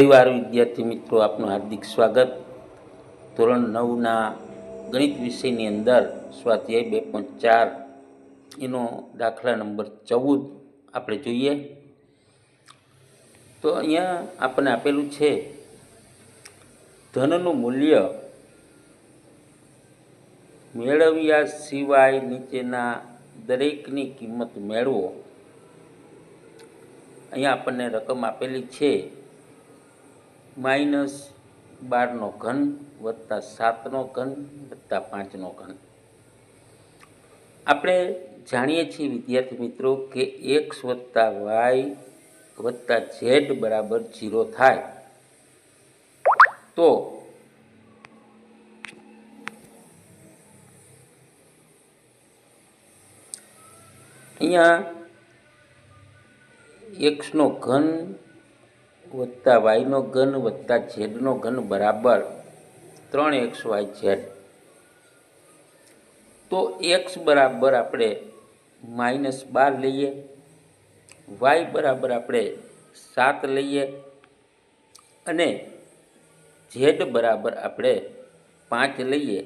ફરીવાર વિદ્યાર્થી મિત્રો, આપનું હાર્દિક સ્વાગત. ધોરણ નવના ગણિત વિષયની અંદર સ્વાધ્યાય બે પોઈન્ટ ચાર, એનો દાખલા નંબર ચૌદ આપણે જોઈએ. તો અહીંયા આપણને આપેલું છે, ધનનું મૂલ્ય મેળવ્યા સિવાય નીચેના દરેકની કિંમત મેળવો. અહીંયા આપણને રકમ આપેલી છે માઇનસ બારનો ઘન વત્તા સાતનો ઘન વત્તા પાંચનો ઘન. આપણે જાણીએ છીએ વિદ્યાર્થી મિત્રો કે એક્સ વત્તા વાય વત્તા ઝેડ બરાબર ઝીરો થાય. તો અહીંયા એક્સનો ઘન વત્તા વાયનો ઘન વત્તા ઝેડનો ઘન બરાબર ત્રણ એક્સ વાય ઝેડ. તો એક્સ બરાબર આપણે માઇનસ બાર લઈએ. વાય બરાબર આપણે સાત લઈએ. અને ઝેડ બરાબર આપણે પાંચ લઈએ.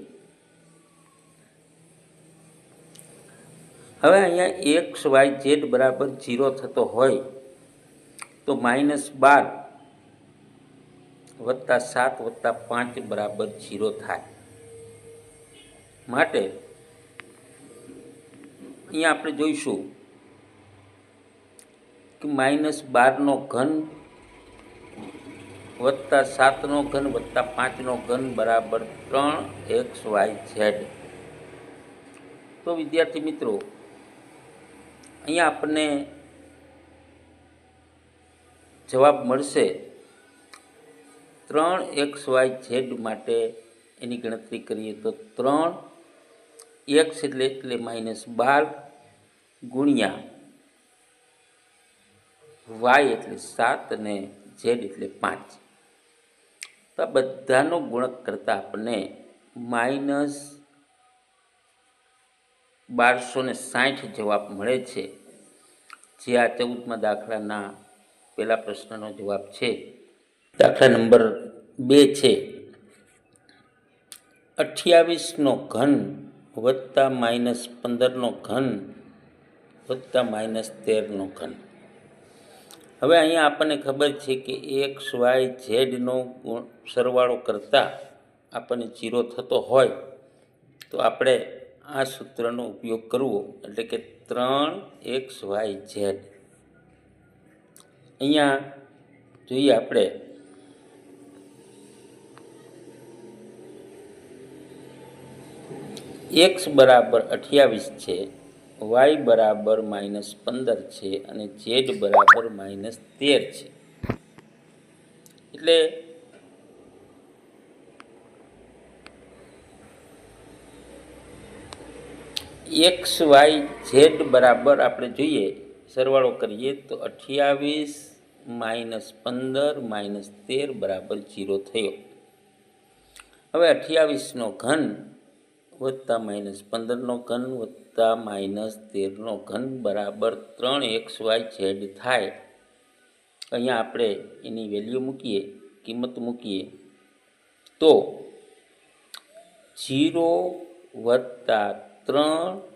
હવે અહીંયા એક્સ વાય ઝેડ બરાબર ઝીરો થતો હોય તો માઇનસ બાર વત્તા સાત વત્તા પાંચ બરાબર જીરો થાય. માટે અહીંયા આપણે જોઈશું કે માઇનસ બારનો ઘન વત્તા સાતનો ઘન વત્તા પાંચનો ઘન બરાબર ત્રણ એક્સ વાય ઝેડ. તો વિદ્યાર્થી મિત્રો, અહીંયા આપણને જવાબ મળશે ત્રણ એક્સ વાય ઝેડ માટે એની ગણતરી કરીએ તો ત્રણ એક્સ એટલે એટલે માઇનસ બાર ગુણ્યા વાય એટલે સાત અને ઝેડ એટલે પાંચ. તો આ બધાનો ગુણક કરતાં આપણને માઇનસ બારસો ને સાઠ જવાબ મળે છે. જે આ ચૌદમાં દાખલાના પહેલા પ્રશ્નનો જવાબ છે. દાખલા નંબર બે છે. અઠ્યાવીસનો ઘન વત્તા માઇનસ પંદરનો ઘન વત્તા માઇનસ તેરનો ઘન. હવે અહીંયા આપણને ખબર છે કે એક્સ, વાય, ઝેડનો સરવાળો કરતાં આપણને જીરો થતો હોય, તો આપણે આ સૂત્રનો ઉપયોગ કરવો. એટલે કે ત્રણ એક્સ, વાય, ઝેડ. અહીંયા જોઈએ આપણે. એક્સ બરાબર અઠ્યાવીસ છે વાય બરાબર માઇનસ પંદર છે અને ઝેડ બરાબર માઇનસ તેર છે. એટલે એક્સ વાય ઝેડ બરાબર આપણે જોઈએ સરવાળો કરીએ તો અઠ્યાવીસ માઇનસ પંદર માઇનસ તેર બરાબર જીરો થયો. હવે અઠ્યાવીસનો ઘન વત્તા માઇનસ પંદરનો ઘન વત્તા માઇનસ તેરનો ઘન બરાબર ત્રણ એક્સ વાય ઝેડ થાય. અહીંયા આપણે એની વેલ્યુ મૂકીએ, કિંમત મૂકીએ. તો જીરો વત્તા ત્રણ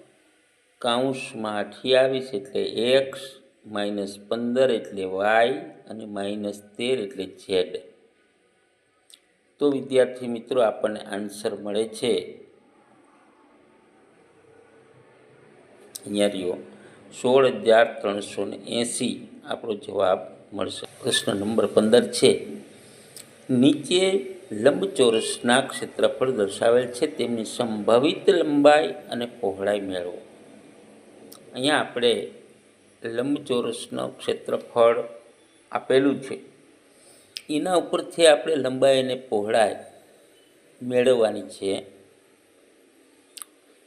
કાઉન્સમાં અઠ્યાવીસ એટલે એક્સ માઇનસ પંદર એટલે વાય અને માઇનસ તેર એટલે ઝેડ. તો વિદ્યાર્થી મિત્રો, આપણને આન્સર મળે છે. અહીંયા રહ્યો. સોળ હજાર ત્રણસો ને એંસી આપણો જવાબ મળશે. પ્રશ્ન નંબર પંદર છે. નીચે લંબચોરસના ક્ષેત્રફળ દર્શાવેલ છે. તેમની સંભવિત લંબાઈ અને પહોળાઈ મેળવો. અહીંયા આપણે લંબચોરસનું ક્ષેત્રફળ આપેલું છે. એના ઉપરથી આપણે લંબાઈ અને પહોળાઈ મેળવવાની છે.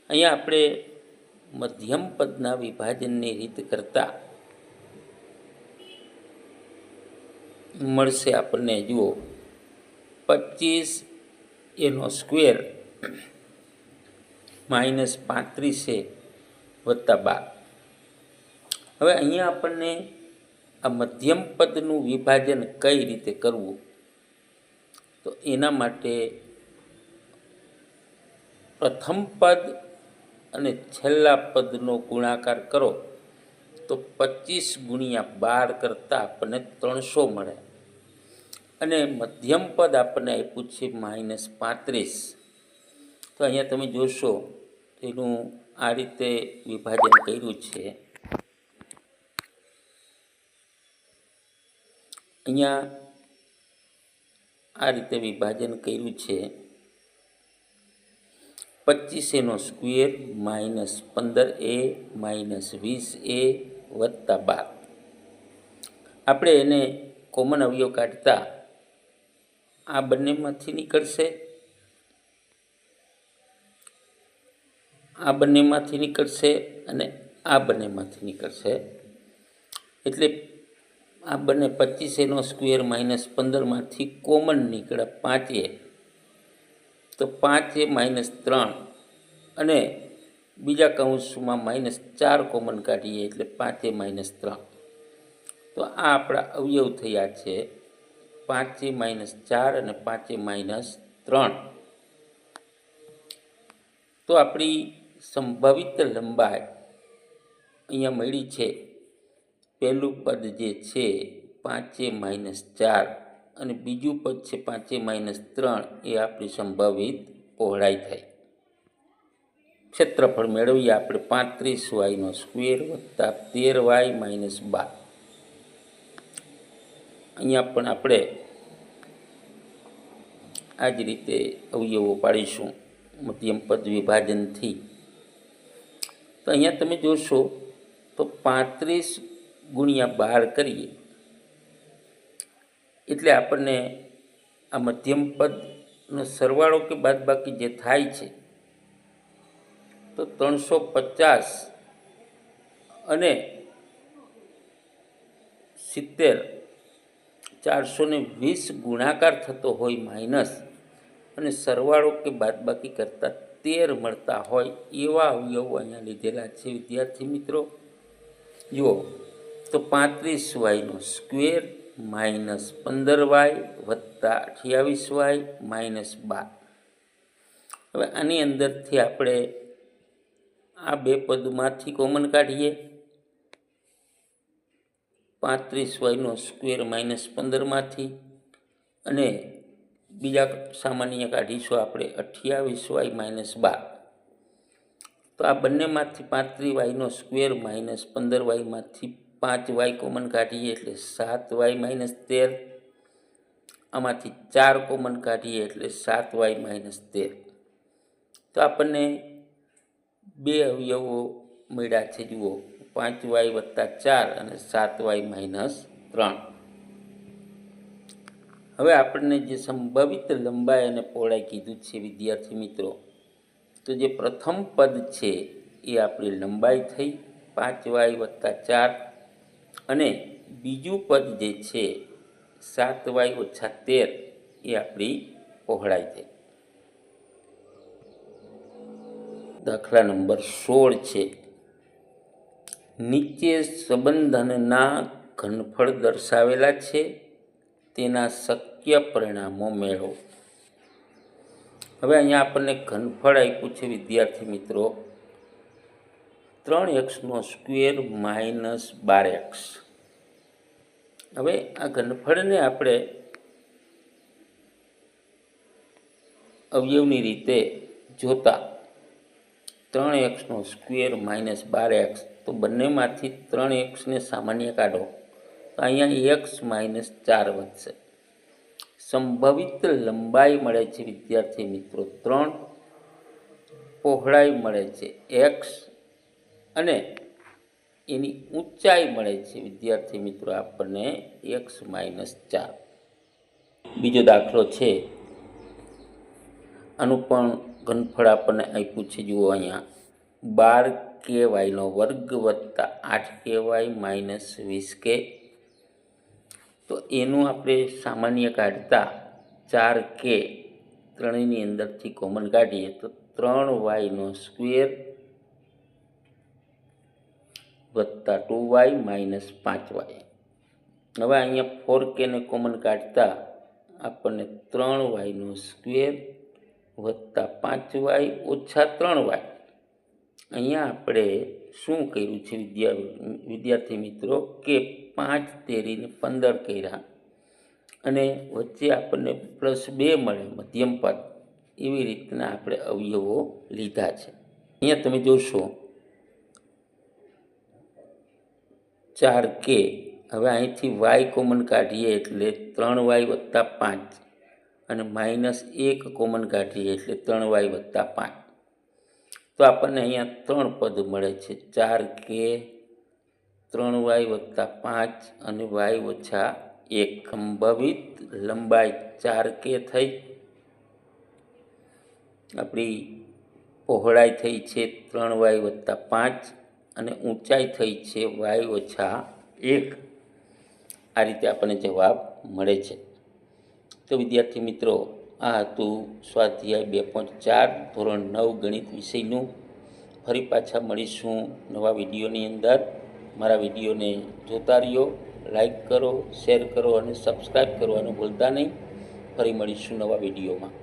અહીંયા આપણે મધ્યમ પદના વિભાજનની રીત કરતાં મળશે આપણને જુઓ. પચીસ એનો સ્ક્વેર માઇનસ પાંત્રીસે વત્તા બાર. હવે અહીંયા આપણને આ મધ્યમ પદનું વિભાજન કઈ રીતે કરવું? તો એના માટે પ્રથમ પદ અને છેલ્લા પદનો ગુણાકાર કરો. તો પચીસ ગુણ્યા બાર કરતાં આપણને ત્રણસો મળે. અને મધ્યમ પદ આપણને આપ્યું છે માઇનસ પાંત્રીસ. તો અહીંયા તમે જોશો, એનું આ રીતે વિભાજન કર્યું છે. અહીંયા આ રીતે વિભાજન કર્યું છે. પચીસ એનો સ્ક્વેર માઇનસ પંદર એ માઇનસ વીસ એ વત્તા બાર. આપણે એને કોમન અવયવ કાઢતા આ બંનેમાંથી નીકળશે. આ બંનેમાંથી નીકળશે અને આ બંનેમાંથી નીકળશે. એટલે આ બંને પચીસ સ્ક્વેર માઇનસ પંદરમાંથી કોમન નીકળે પાંચે તો પાંચે માઇનસ ત્રણ. અને બીજા કૌંસમાં માઇનસ ચાર કોમન કાઢીએ એટલે પાંચે માઇનસ ત્રણ. તો આ આપણા અવયવ થયા છે. પાંચે માઇનસ ચાર અને પાંચે માઇનસ ત્રણ. તો આપણી સંભવિત લંબાઈ અહીંયા મળી છે. પહેલું પદ જે છે પાંચે માઇનસ ચાર અને બીજું પદ છે પાંચે માઇનસ ત્રણ એ આપણી સંભવિત પહોળાઈ થઈ ક્ષેત્રફળ મેળવીએ આપણે પાંત્રીસ વાયનો સ્ક્વેર વત્તા તેર વાય માઇનસ બાર. અહીંયા પણ આપણે આ જ રીતે અવયવો પાડીશું મધ્યમ પદ વિભાજનથી. તો અહીંયા તમે જોશો તો પાંત્રીસ ગુણ્યા બાર કરીએ. એટલે આપણને આ મધ્યમ પદનો સરવાળો કે બાદબાકી જે થાય છે, તો ત્રણસો પચાસ અને સિત્તેર ચારસો ને વીસ ગુણાકાર થતો હોય માઇનસ અને સરવાળો કે બાદબાકી કરતાં તેર મળતા હોય એવા અવયવો અહીંયા લીધેલા છે. વિદ્યાર્થી મિત્રો, જુઓ. તો પાંત્રીસ વાયનો સ્ક્વેર માઇનસ પંદર વાય વત્તા અઠ્યાવીસ વાય માઇનસ બાર. હવે આની અંદરથી આપણે આ બે પદમાંથી કોમન કાઢીએ. પાંત્રીસ વાયનો સ્ક્વેર માઇનસ પંદરમાંથી અને બીજા સામાન્ય કાઢીશું આપણે અઠ્યાવીસ વાય માઇનસ બાર. તો આ બંનેમાંથી પાંત્રીસ વાયનો સ્ક્વેર માઇનસ પંદર વાયમાંથી પાંચ વાય કોમન કાઢીએ એટલે સાત વાય માઇનસ તેર. આમાંથી ચાર કોમન કાઢીએ એટલે સાત વાય માઇનસ તેર. તો આપણને બે અવયવો મળ્યા છે, જુઓ. પાંચ વાય વત્તા ચાર અને સાત વાય માઇનસ ત્રણ. હવે આપણને જે સંભવિત લંબાઈ અને પહોળાઈ કીધું છે, વિદ્યાર્થી મિત્રો, તો જે પ્રથમ પદ છે, એ આપણી લંબાઈ થઈ. પાંચ વાય વત્તા ચાર અને બીજું પદ જે છે, સાત વાય ઓછા તેર, એ આપણી પહોળાઈ છે. દાખલા નંબર સોળ છે. નીચે સંબંધનના ઘનફળ દર્શાવેલા છે, તેના શક્ય પરિણામો મેળવો. હવે અહીંયા આપણને ઘનફળ આપ્યું છે, વિદ્યાર્થી મિત્રો. ત્રણ એક્સનો સ્ક્વેર માઇનસ બાર એક્સ. હવે આ ઘનફળને આપણે અવયવની રીતે જોતા ત્રણ એક્સનો સ્ક્વેર માઇનસ બાર એક્સ, તો બંનેમાંથી ત્રણ એક્સને સામાન્ય કાઢો, તો અહીંયા એક્સ માઇનસ ચાર વધશે. સંભવિત લંબાઈ મળે છે, વિદ્યાર્થી મિત્રો, ત્રણ. પહોળાઈ મળે છે, એક્સ અને એની ઊંચાઈ મળે છે, વિદ્યાર્થી મિત્રો, આપણને એક્સ માઇનસ ચાર. બીજો દાખલો છે. આનું પણ ઘનફળ આપણને આપ્યું છે, જુઓ અહીંયા. બાર કે વાયનો વર્ગ વત્તા આઠ કે વાય માઇનસ વીસ કે. તો એનું આપણે સામાન્ય કાઢતા ચાર કે ત્રણેયની અંદરથી કોમન કાઢીએ તો ત્રણ વાયનો સ્ક્વેર વત્તા ટુ વાય માઇનસ પાંચ વાય હવે અહીંયા ફોર કેને કોમન કાઢતા આપણને ત્રણ વાયનો સ્ક્વેર વત્તા પાંચ વાય ઓછા ત્રણ વાય અહીંયા આપણે શું કર્યું છે વિદ્યા, વિદ્યાર્થી મિત્રો? કે પાંચ તેરીને પંદર કર્યા. અને વચ્ચે આપણને પ્લસ બે મળે મધ્યમ પદ. એવી રીતના આપણે અવયવો લીધા છે. અહીંયા તમે જોશો ચાર કે. હવે અહીંથી વાય કોમન કાઢીએ એટલે ત્રણ વાય વત્તા પાંચ. અને માઇનસ એક કોમન કાઢીએ એટલે ત્રણ વાય વત્તા પાંચ. તો આપણને અહીંયા ત્રણ પદ મળે છે. ચાર કે, ત્રણ વાય વત્તા પાંચ અને વાય ઓછા એક. સંભવિત લંબાઈ ચાર કે થઈ. આપણી પહોળાઈ થઈ છે ત્રણ વાય વત્તા પાંચ. અને ઊંચાઈ થઈ છે વાય ઓછા એક. આ રીતે આપણને જવાબ મળે છે. તો વિદ્યાર્થી મિત્રો, આ હતું સ્વાધ્યાય બે પોઈન્ટ ચાર, ધોરણ નવ ગણિત વિષયનું. ફરી પાછા મળીશું નવા વિડીયોની અંદર. મારા વિડીયોને જોતા રહ્યો, લાઈક કરો, શેર કરો અને સબસ્ક્રાઈબ કરવાનું ભૂલતા નહીં. ફરી મળીશું નવા વિડીયોમાં.